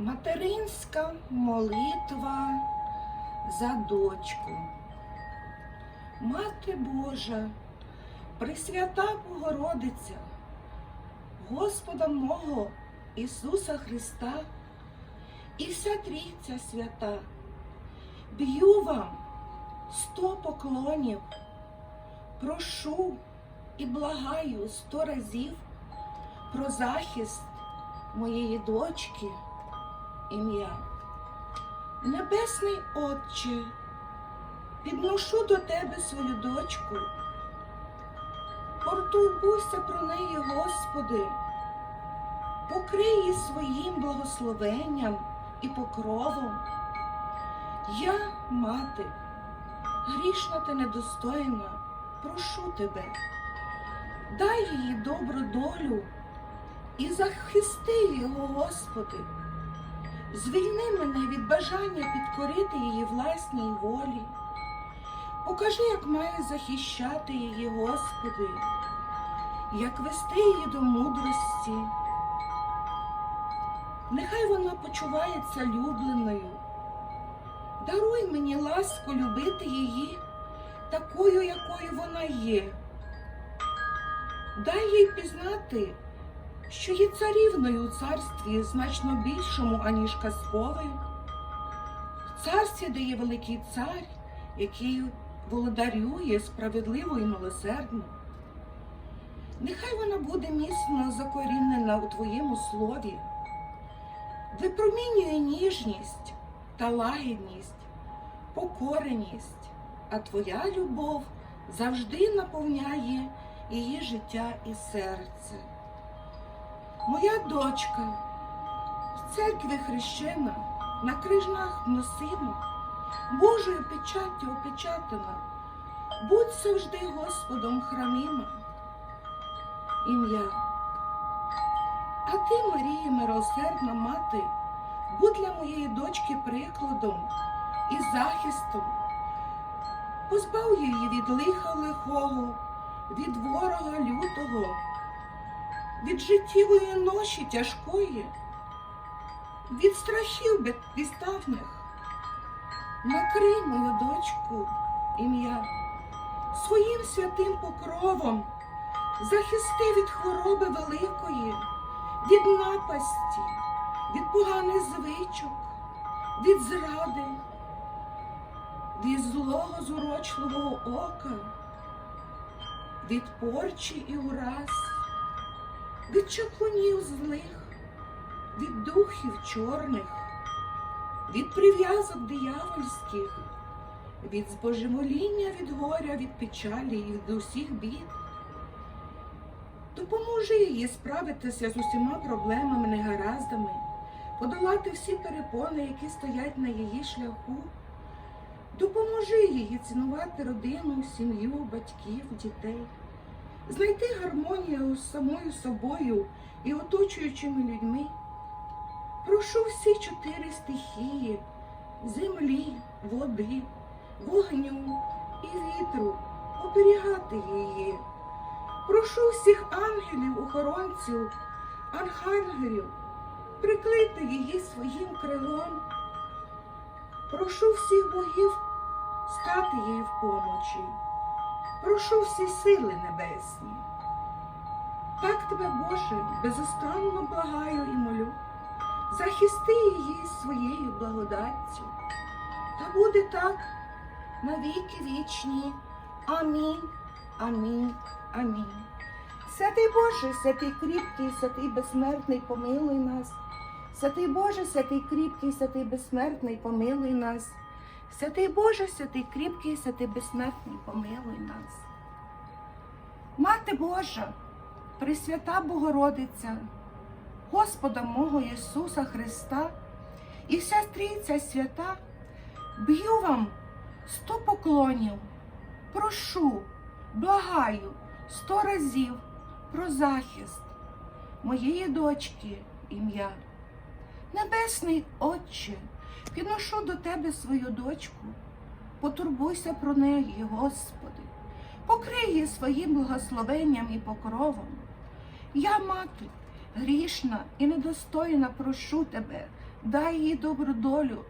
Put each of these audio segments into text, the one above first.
Материнська молитва за дочку. Мати Божа, Пресвята Богородиця, Господа мого Ісуса Христа і вся Трійця свята, б'ю вам сто поклонів, прошу і благаю сто разів про захист моєї дочки ім'я. Небесний Отче, підношу до Тебе свою дочку. Портурбуйся про неї, Господи, покрий її своїм благословенням і покровом. Я, мати, грішна та недостойна, прошу тебе, дай їй добру долю і захисти його, Господи. Звільни мене від бажання підкорити її власній волі. Покажи, як має захищати її, Господи, як вести її до мудрості. Нехай вона почувається любленою. Даруй мені ласку любити її такою, якою вона є. Дай їй пізнати, що є царівною у царстві значно більшому, аніж казкове. В царстві, де є великий цар, який володарює справедливо і милосердно. Нехай вона буде міцно закорінена у Твоєму слові, випромінює ніжність та лагідність, покореність, а Твоя любов завжди наповняє її життя і серце. Моя дочка в церкві хрещена, на крижнах носима, Божою печаттю опечатана, будь завжди Господом хранима. Ім'я. А ти, Марія, милосердна мати, будь для моєї дочки прикладом і захистом. Позбав її від лиха лихого, від ворога лютого від життєвої ноші тяжкої, від страхів безпідставних. Накрий мою дочку ім'я своїм святим покровом, захисти від хвороби великої, від напасті, від поганих звичок, від зради, від злого зурочливого ока, від порчі і ураз від чаклунів злих, від духів чорних, від прив'язок диявольських, від збожевоління, від горя, від печалі і від усіх бід. Допоможи їй справитися з усіма проблемами, негараздами, подолати всі перепони, які стоять на її шляху. Допоможи їй цінувати родину, сім'ю, батьків, дітей знайти гармонію з самою собою і оточуючими людьми. Прошу всі чотири стихії землі, води, вогню і вітру оберігати її. Прошу всіх ангелів, охоронців, архангелів приклити її своїм крилом. Прошу всіх богів стати їй в помочі прошу всі сили небесні. Так тебе, Боже, безостанно благаю і молю, захисти її своєю благодаттю. Та буде так на віки вічні. Амінь, амінь, амінь. Святий Боже, святий кріпкий, святий безсмертний, помилуй нас. Святий Боже, святий кріпкий, святий безсмертний, помилуй нас. Святий Боже, святий кріпкий, святий безсмертний, помилуй нас. Мати Божа, Пресвята Богородиця, Господа мого Ісуса Христа і вся стрійця свята, б'ю вам сто поклонів, прошу, благаю сто разів про захист моєї дочки ім'я. Небесний Отче. Підношу до тебе свою дочку, потурбуйся про неї, Господи, покрий її своїм благословенням і покровом. Я, мати, грішна і недостойна, прошу тебе, дай їй добру долю,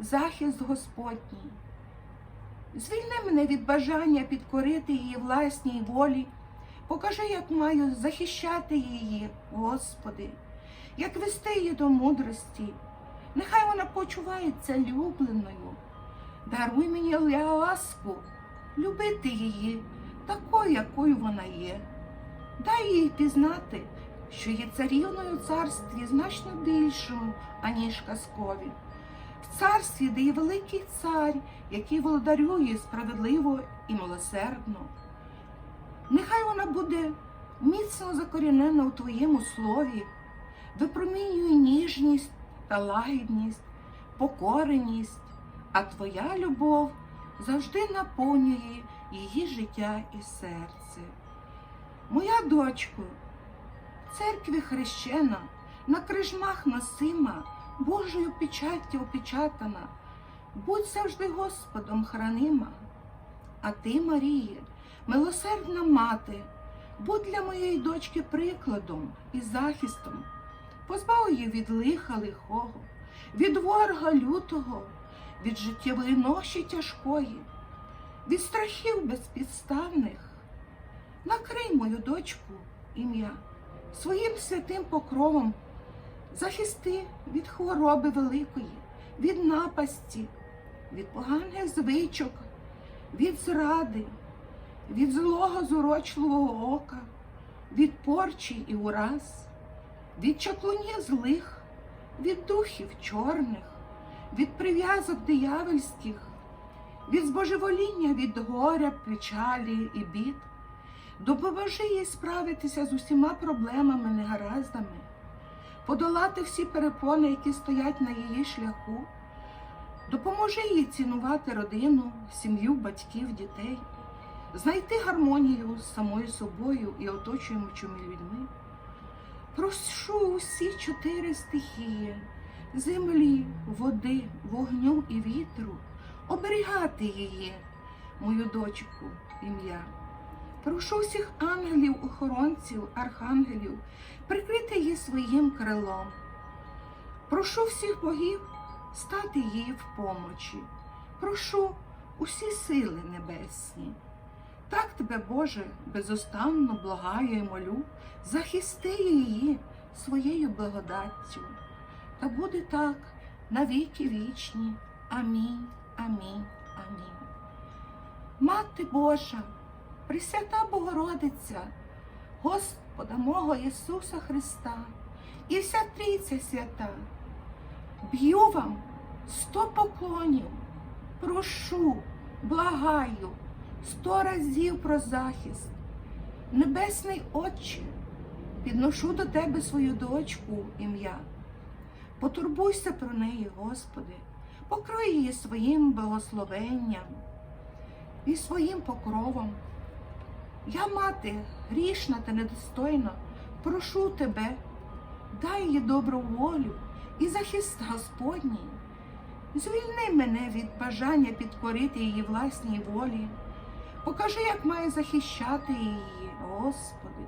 захист Господній. Звільни мене від бажання підкорити її власній волі. Покажи, як маю захищати її, Господи, як вести її до мудрості. Нехай вона почувається любленою. Даруй мені ласку, любити її такою, якою вона є. Дай їй пізнати, що є царівною в царстві значно більшому, аніж казкові. В царстві, де є великий цар, який володарює справедливо і милосердно. Нехай вона буде міцно закорінена у Твоєму слові, випромінює ніжність та лагідність, покореність, а Твоя любов завжди наповнює її життя і серце. Моя дочко, в церкві хрещена, на крижмах носима, Божою печаттю опечатана, будь завжди Господом хранима. А ти, Маріє, милосердна мати, будь для моєї дочки прикладом і захистом, позбав її від лиха лихого, від ворога лютого, від життєвої ноші тяжкої, від страхів безпідставних. Накрий мою дочку ім'я своїм святим покровом, захисти від хвороби великої, від напасті, від поганих звичок, від зради, від злого зурочливого ока, від порчі і ураз, від чаклунів злих, від духів чорних, від прив'язок диявольських, від збожевоління, від горя, печалі і бід. Допоможи їй справитися з усіма проблемами, негараздами, подолати всі перепони, які стоять на її шляху. Допоможи їй цінувати родину, сім'ю, батьків, дітей, знайти гармонію з самою собою і оточуючими людьми. Прошу усі чотири стихії землі, води, вогню і вітру, оберігати її, мою дочку, ім'я. Прошу всіх ангелів, охоронців, архангелів прикрити її своїм крилом. Прошу всіх богів стати їй в помочі. Прошу усі сили небесні. Так тебе, Боже, безостанно благаю і молю, захисти її своєю благодаттю. Та буде так на віки вічні. Амінь, амінь, амінь. Мати Божа, Пресвята Богородиця, Господа мого Ісуса Христа і вся Трійця свята, б'ю вам сто поклонів, прошу, благаю, сто разів про захист. Небесний Отче, підношу до Тебе свою дочку ім'я. Потурбуйся про неї, Господи, покрой її своїм благословенням і своїм покровом. Я, мати, грішна та недостойна, прошу тебе, дай їй добру волю і захист Господній. Звільни мене від бажання підкорити її власній волі. Покажи, як маю захищати її, Господи,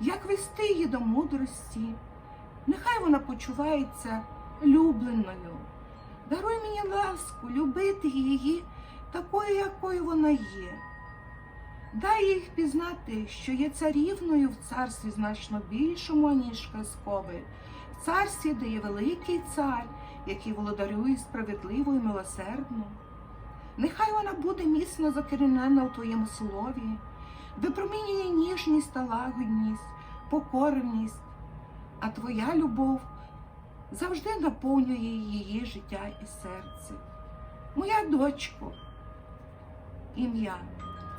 як вести її до мудрості. Нехай вона почувається любленою. Даруй мені ласку, любити її такою, якою вона є. Дай їх пізнати, що є царівною в царстві значно більшому, ніж казкове, в царстві, де є великий цар, який володарює справедливо і милосердно. Нехай вона буде міцно закорінена у твоєму слові, випромінює ніжність та лагідність, покореність, а твоя любов завжди наповнює її життя і серце. Моя дочко, ім'я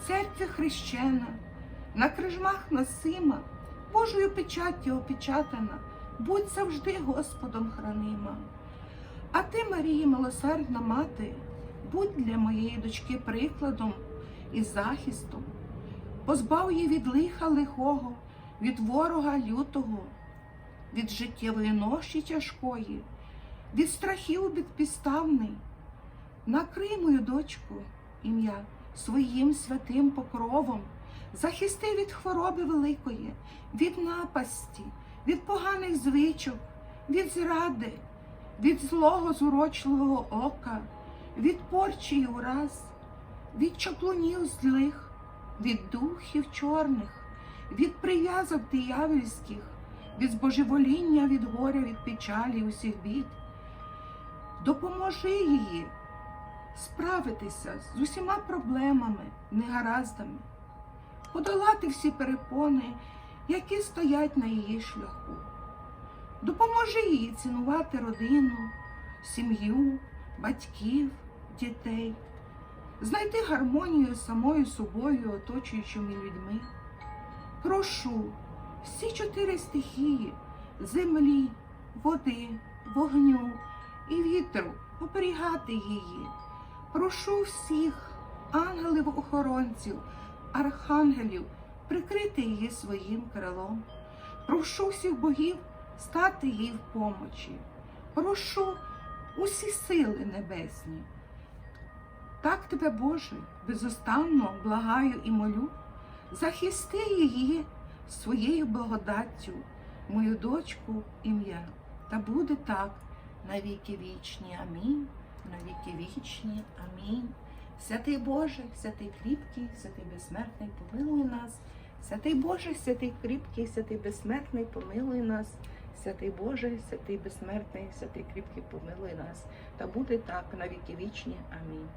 церкві хрещена, на крижмах носима, Божою печаттю опечатана, будь завжди Господом хранима. А ти, Марія, милосердна мати, будь для моєї дочки прикладом і захистом, позбав її від лиха лихого, від ворога лютого, від життєвої ноші тяжкої, від страхів безпідставний. Накрий мою дочку ім'я своїм святим покровом, захисти від хвороби великої, від напасті, від поганих звичок, від зради, від злого зурочливого ока, від порчі й ураз, від чаклунів злих, від духів чорних, від прив'язок диявольських, від збожевоління, від горя, від печалі, усіх бід. Допоможи її справитися з усіма проблемами, негараздами, подолати всі перепони, які стоять на її шляху. Допоможи їй цінувати родину, сім'ю, батьків, дітей, знайти гармонію самою собою, оточуючими людьми. Прошу всі чотири стихії землі, води, вогню і вітру оберігати її. Прошу всіх ангелів-охоронців, архангелів прикрити її своїм крилом. Прошу всіх богів стати їй в помочі. Прошу усі сили небесні. Так тебе, Боже, безостанно благаю і молю, захисти її своєю благодаттю, мою дочку ім'я. Та буде так на віки вічні. Амінь. На віки вічні. Амінь. Святий Боже, святий кріпкий, святий безсмертний, помилуй нас. Святий Боже, святий кріпкий, святий безсмертний, помилуй нас. Святий Боже, святий безсмертний, святий кріпкий, помилуй нас. Та буде так на віки вічні. Амінь.